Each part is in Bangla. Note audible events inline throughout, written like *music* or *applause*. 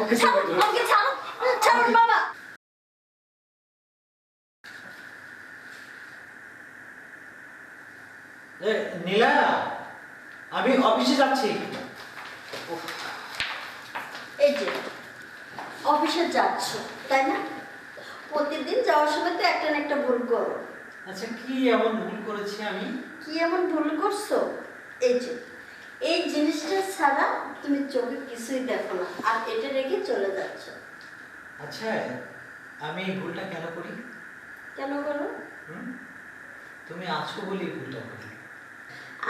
আমাকে ছাড়ো, ছেড়ে দাও। আমাকে ছাড়ো ছাড়ুন বাবা এ, নীলা আমি অফিসে যাচ্ছি। এই যে অফিসে যাচ্ছ তাই না? প্রতিদিন যাওয়ার সময় তো একটা না একটা ভুল করো। আচ্ছা কি এমন ভুল করেছি আমি? কি এমন ভুল করছ? এই যে এই জিনিসটা ছাড়া তুমি চোখে কিছুই দেখো না আর এটা রেখে চলে যাচ্ছ। আচ্ছা আমি এই ভুলটা কেন করি? কেন করো? তুমি আছো বলে এই ভুলটা করি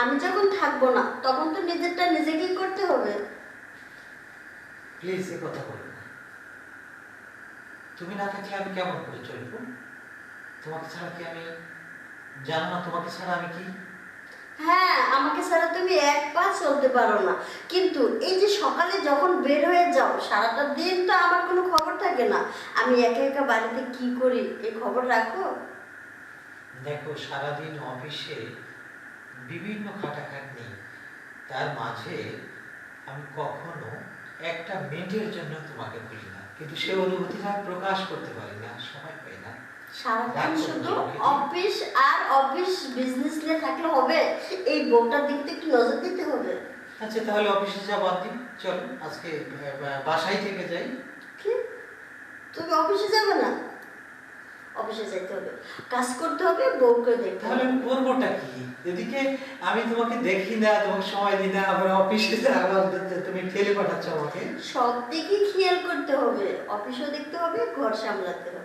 আমি যখন থাকব না তখন তো নিজেরটা নিজেকেই করতে হবে। প্লিজ এ কথা বলো না। তুমি না থাকলে আমি কেমন করে চলবো? তোমাকে ছাড়া কি আমি জানো না? তোমাকে ছাড়া আমি কি হ্যাঁ আমাকে ছাড়া তুমি এক পা চলতে পারো না। কিন্তু এই যে সকালে যখন বের হয়ে যাও, সারাটা দিন তো আমার কোনো খবর থাকে না। আমি একা একা বাড়িতে কি করি? এই খবর রাখো। দেখো, সারাদিন অফিসে বিভিন্ন খাটাখাটনি। তার মাঝে আমি কখনো একটা মিনিটের জন্য তোমাকে ভুলি না। কিন্তু সে অনুভূতিটা প্রকাশ করতে পারি না, সময় পাই না। সারাদিন শুধু অফিস আর অফিস বিজনেস নিয়ে থাকলে হবে? এই বউটার দিক থেকে নজর দিতে হবে। আচ্ছা তাহলে অফিসে যা বাদ দিন চলো আজকে বাসায় থেকে যাই। কি? তুমি অফিসে যাবে না? অফিসে যেতে হবে। কাজ করতে হবে বউকে দেখতে তাহলে আমি করবোটা কি? এদিকে আমি তোমাকে দেখি না তোমাকে সময় দিই না আবার অফিসে আবার তুমি ঠেলে পাঠাচ্ছ আমাকে। সব দিকে খেয়াল করতে হবে। অফিসও দেখতে হবে ঘর সামলাতে হবে।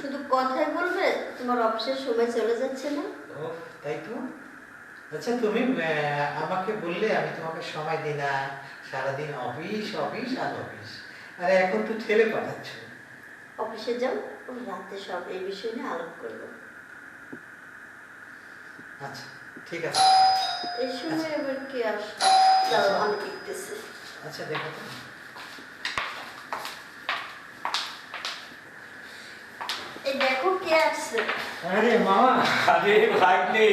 শুধু কথাই বলবে তোমার অফিসের সময় চলে যাচ্ছে না। ও তাই তো? আচ্ছা তুমি আমাকে বললে আমি তোমাকে সময় দিই না। সারাদিন অফিস অফিস আর অফিস। আর এখন তো ঠেলে পাঠাচ্ছ। অফিসে যাও রাতে সব এই বিষয় নিয়ে আলাপ করব। আচ্ছা ঠিক আছে। এই সময় এবার কে আসবে? দাও আমি দেখতেছি। আচ্ছা দেখো তো এই দেখো কে আসছে আরে মামা। আরে ভাগ্নে।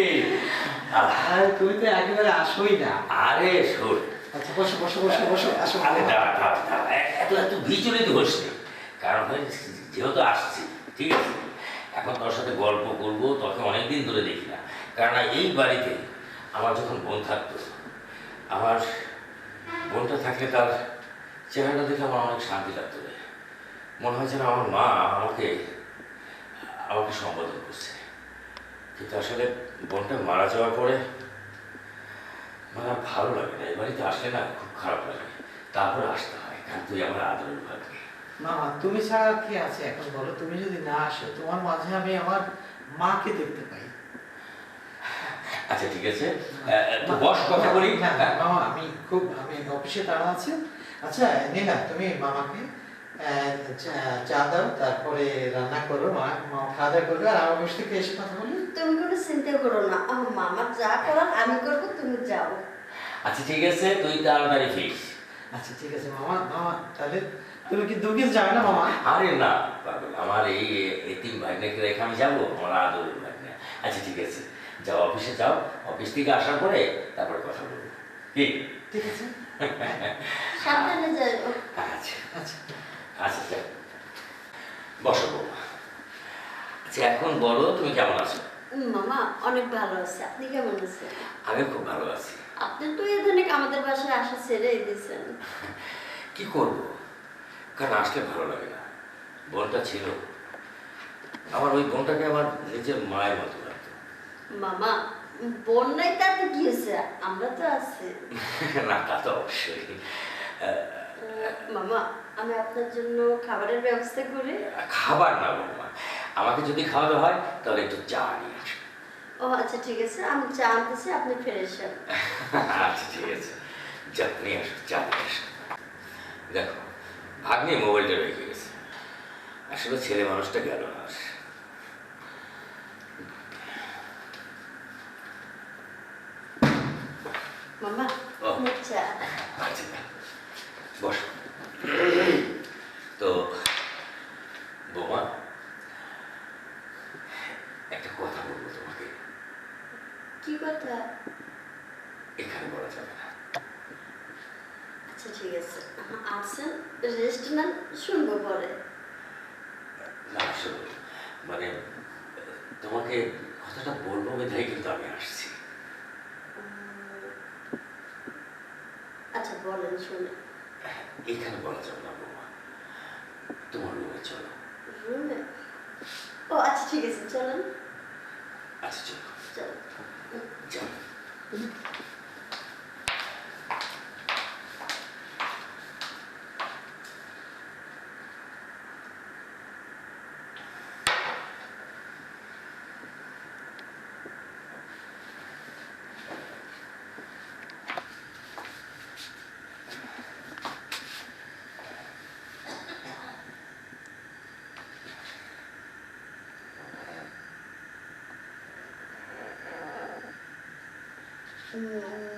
আরে তুমি তো একেবারে আসোই না। আরে শোন। আচ্ছা বসো বসো বসো বসো আসো। আরে দাঁড়া দাঁড়া দাঁড়া এত এত বিচলিত হোস নে। কারণ যেহেতু আসছি ঠিক আছে? এখন তোর সাথে গল্প করব তোকে অনেকদিন ধরে দেখি না। কারণ এই বাড়িতে আমার যখন বোন থাকতো আমার বোনটা থাকলে তার চেহারাটা দেখে আমার অনেক শান্তি লাগতো মনে হয় যেন আমার মা আমাকে আমাকে সম্বোধন করছে। কিন্তু আসলে বোনটা মারা যাওয়ার পরে মানে আর ভালো লাগে না এই বাড়িতে আসলে না খুব খারাপ লাগে। তারপরে আসতে হয় কারণ তুই আমার আদরের ভাগ্নে। মামা তুমি ছাড়া কি আছে এখন বলো? তুমি যদি না আসো তোমার মাঝে আমি আমার মাকে দেখতে পাই। আচ্ছা ঠিক আছে। তো বস কথা বলি। মামা আমি খুব আমি অফিসে তারা আছে। আচ্ছা নীলা তুমি মামাকে চা- চা দাও তারপরে রান্না করো মা মা খাওয়া দাওয়া করবে আর আমার থেকে এসে কথা বলি তুমি কোনো চিন্তা করো না আমার মামা যা করার আমি করব তুমি যাও। আচ্ছা ঠিক আছে তুই তাড়াতাড়ি ফিস আচ্ছা ঠিক আছে মামা মামা তাহলে তুমি কি যাবে না মামা? আরে না আমার এই এতিম ভাগ্নেকে রেখে আমি যাব? আমার আদরের ভাগ্নে। আচ্ছা ঠিক আছে যাও অফিসে যাও অফিস থেকে আসার পরে তারপরে কথা বলব। কি? ঠিক আছে। *laughs* সাবধানে যাই আচ্ছা আচ্ছা। আচ্ছা যাও বসো বৌমা আচ্ছা এখন বলো তুমি কেমন আছো? মামা অনেক ভালো আছে। আপনি কেমন আছেন? আমি খুব ভালো আছি। আপনি তো এখানে আমাদের বাসায় আসা ছেড়েই দিয়েছেন। *laughs* কি করব? কারণ আসলে ভালো লাগে না। বোনটা ছিল। আমার ওই বোনটাকে আমার নিজের মায়ের মতো লাগতো। মামা বন্যায় তাতে কি হয়েছে? আমরা তো আছি। *laughs* না তা তো অবশ্যই। মামা আমি আপনার জন্য খাবারের ব্যবস্থা করি। খাবার না বৌমা। আমাকে যদি খাওয়ানো হয় তাহলে একটু চা নিয়ে আসবে ও আচ্ছা ঠিক আছে। আমি চা আনতেছি আপনি ফিরে এসেন। আচ্ছা ঠিক আছে। যা নিয়ে আসো চা নিয়ে আসো। দেখো ভাগ্নি মোবাইলটা রেখে গেছে। আসলে ছেলে মানুষটা গেল না আর। মামা ও। আমার চা আচ্ছা বস তো বৌমা একটা কথা বলব তোমাকে কি কথা এখানে বলা যাবে না। আচ্ছা আচ্ছা ঠিক আছে। আসছেন রেস্ট শুনব পরে। না আসলে মানে তোমাকে কথাটা বলব মেধাই কিন্তু আমি আসছি। আচ্ছা বলেন শুনে এখানে বলা যাবে না বৌমা। তোমার রুমে চলো। রুমে? ও আচ্ছা ঠিক আছে চলেন। আচ্ছা চলো। চলো। চলো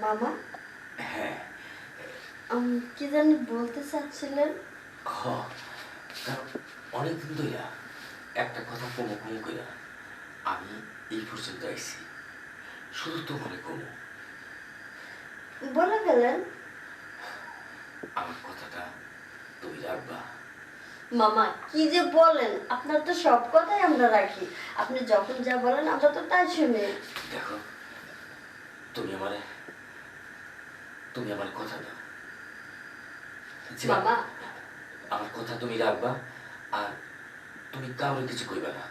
মামা? হ্যাঁ। কি জানি বলতে চাচ্ছিলেন? হ কারণ অনেকদিন ধরে একটা কথা কমো কমো কইরা আমি এই পর্যন্ত আইছি। শুধু তোমারে কমো। বলে ফেলেন। আমার কথাটা তুমি রাখবা। মামা কি যে বলেন আপনার তো সব কথাই আমরা রাখি। আপনি যখন যা বলেন আমরা তো তাই শুনি। দেখো তুমি আমারে তুমি আমার কথা দাও। মামা। আমার কথা তুমি রাখবা আর তুমি কাউরে কিছু কইবা না।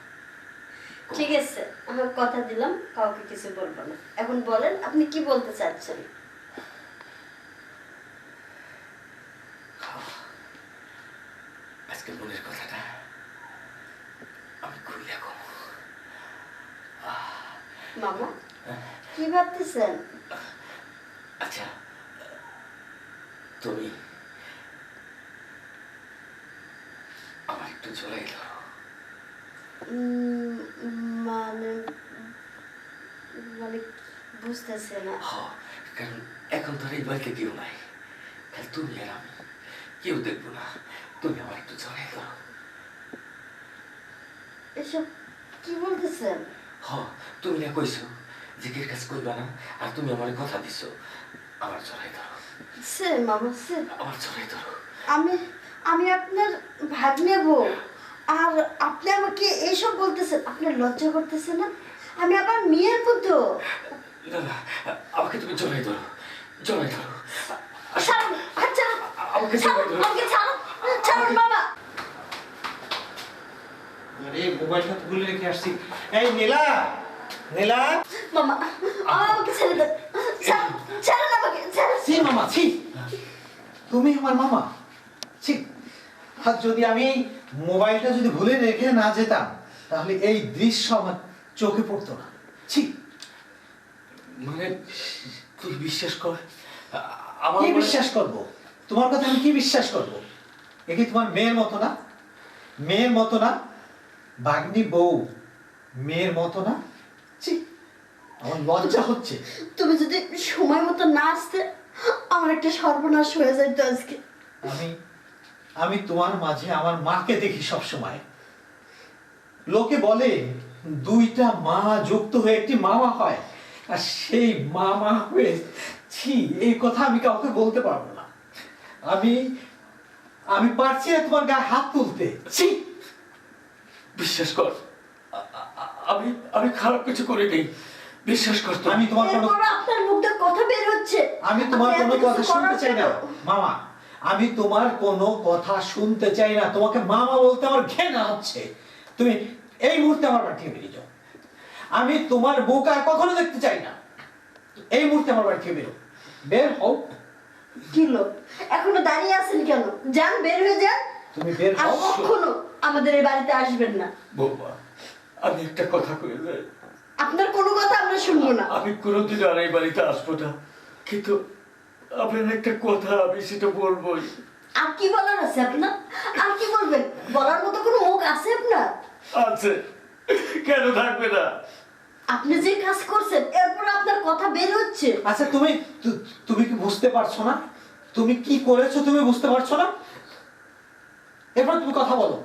ঠিক আছে আমার কথা দিলাম কাউকে কিছু বলব না। এখন বলেন আপনি কি বলতে চাচ্ছেন? আজকে মনের কথাটা আমি খুলে মামা। কি ভাবতেছেন? আচ্ছা তুমি আমার একটু জড়াই ধরো। মানে মানে বুঝতেছে না। হ কারণ এখন তো আর এই বাড়িতে কেউ নাই। খালি তুমি আর আমি। কেউ দেখব না। তুমি আমার একটু জড়াই ধরো। এসব কি বলতেছেন? হ তুমি না কইছো? যে কে কাজ করবা না আর তুমি আমার কথা দিছো। আমার চড়াই ধরো। সে মামা সে। আমার জড়াই ধরো। আমি আমি আপনার ভাগ নেব। আর আপনি আমাকে এইসব বলতেছেন আপনার লজ্জা করতেছে না? আমি আবার মেয়ের পুত্র না না আমাকে তুমি জড়াই ধরো জড়াই ধরো। হাত ছাড়ুন আমাকে ধরো। আমাকে ছাড়ুন ছাড়ুন বাবা আরে মোবাইলটা তো ভুলে রেখে আসছি। এই নীলা! নীলা? মামা আমাকে ছেড়ে দেন। ছাড়ুন ছাড়ুন আমাকে ছি মামা ছি। তুমি আমার মামা। ছি। আর যদি আমি এই মোবাইলটা যদি ভুলে রেখে না যেতাম তাহলে এই দৃশ্য আমার চোখে পড়তো না। ছি। মানে তুই বিশ্বাস কর আমার কি বিশ্বাস করব? তোমার কথা আমি কি বিশ্বাস করব? এ কি তোমার মেয়ের মতো না? মেয়ের মতো না? বাগনি বউ মেয়ের মতো না? আমার লজ্জা হচ্ছে। তুমি যদি সময় মতো না আসতে আমার একটা সর্বনাশ হয়ে যাইতো আজকে। আমি আমি তোমার মাঝে আমার মাকে দেখি সব সময় লোকে বলে দুইটা মা যুক্ত হয়ে একটি মামা হয় আর সেই মামা হয়ে ছি এই কথা আমি কাউকে বলতে পারব না। আমি আমি পারছি না তোমার গায়ে হাত তুলতে। ছি বিশ্বাস কর আমি আমি খারাপ কিছু করে নেই বিশ্বাস কর তুই। আমি তোমার কোনো আপনার মুখ দিয়ে কথা বের হচ্ছে। আমি তোমার কোনো কথা শুনতে চাই না। মামা আমি তোমার কোনো কথা শুনতে চাই না। তোমাকে মামা বলতে আমার ঘেনা হচ্ছে। তুমি এই মুহূর্তে আমার বাড়ি থেকে বেরিয়ে যাও। আমি তোমার বুক আর কখনো দেখতে চাই না। এই মুহূর্তে আমার বাড়ি থেকে বেরো। বের হও। কি লোক? এখনও দাঁড়িয়ে আছেন কেন? যান বের হয়ে যান। তুমি বের হও। কখনো আমাদের এই বাড়িতে আসবেন না। বৌমা আমি একটা কথা কয়ে যাই আপনার কোনো কথা আমরা শুনব না। আমি কোনোদিন আর এই বাড়িতে আসব না। কিন্তু আপনার একটা কথা আমি সেটা বলবোই। আর কি বলার আছে আপনার? আর কি বলবেন? বলার মতো কোনো মুখ আছে আপনার? আছে। কেন থাকবে না? আপনি যে কাজ করছেন এরপর আপনার কথা বের হচ্ছে। আচ্ছা তুমি তুমি কি বুঝতে পারছ না? তুমি কি করেছ তুমি বুঝতে পারছ না? এরপর তুমি কথা বলো।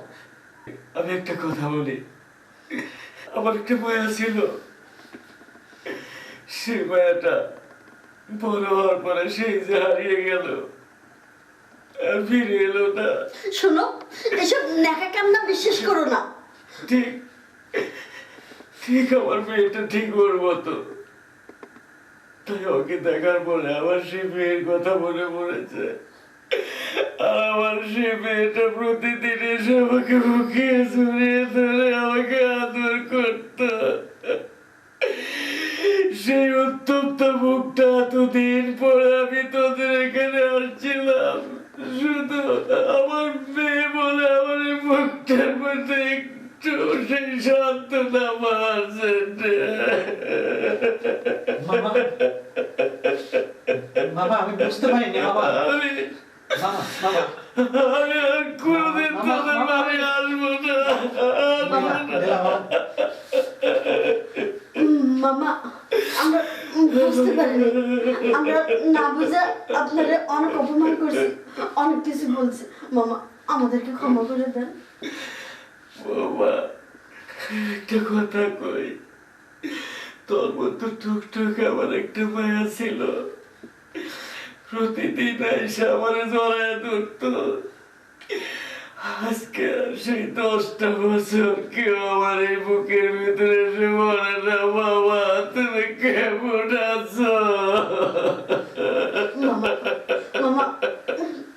আমি একটা কথা বলি। আমার একটা মায়া ছিল। সেই মায়াটা বড় হওয়ার পরে সেই যে হারিয়ে গেল আর ফিরে এলো না। শোনো এসব কান্না বিশ্বাস করো না। ঠিক ঠিক আমার মেয়েটা ঠিক ওর মতো। তাই ওকে দেখার পরে আবার সেই মেয়ের কথা মনে পড়েছে। সে মেয়েটা প্রতিদিন এসে আমাকে বুকে জড়িয়ে ধরে আমাকে আদর করত। সেই উত্তপ্ত মুখটা এতদিন পরে আমি তোদের এখানে আসছিলাম শুধু আমার মেয়ে বলে আমার এই মুখটার মধ্যে একটু সেই সান্ত্বনা পাওয়ার মামা মামা আমি বুঝতে পারিনি মামা মামা। আমি আর তোদের বাড়ি আসব না অনেক অপমান করছি, অনেক কিছু বলছি। মামা, আমাদেরকে ক্ষমা করে দেন। বাবা একটা কথা কই? তোর মতো টুকটুক আমার একটা মায়া ছিল। প্রতিদিন এসে আমার জড়ায় ধরতো আজকে সেই দশটা বছর কেউ আমার এই বুকের ভিতরে এসে বলে না বাবা তুমি কেমন আছো?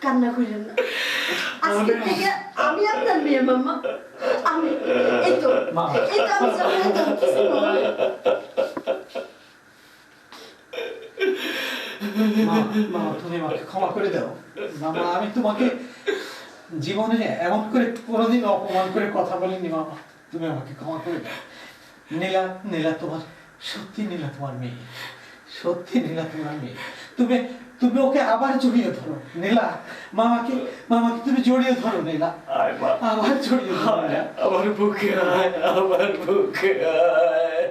কান্না করেন না। আজকে থেকে আমি আপনার মেয়ে মামা। আমি এই তো এই তো আমি যখন এই তো কিছু বলব না। মামা মামা তুমি আমাকে ক্ষমা করে দাও। মামা আমি তোমাকে জীবনে এমন করে কোনোদিন অপমান করে কথা বলিনি মামা। তুমি আমাকে ক্ষমা করে দাও। নীলা নীলা তোমার সত্যি নীলা তোমার মেয়ে। সত্যি নীলা তোমার মেয়ে। তুমি তুমি ওকে আবার জড়িয়ে ধরো নীলা। মামাকে মামাকে তুমি জড়িয়ে ধরো নীলা। আবার জড়িয়ে ধরো। আমার বুকে আয় আমার বুকে আয়।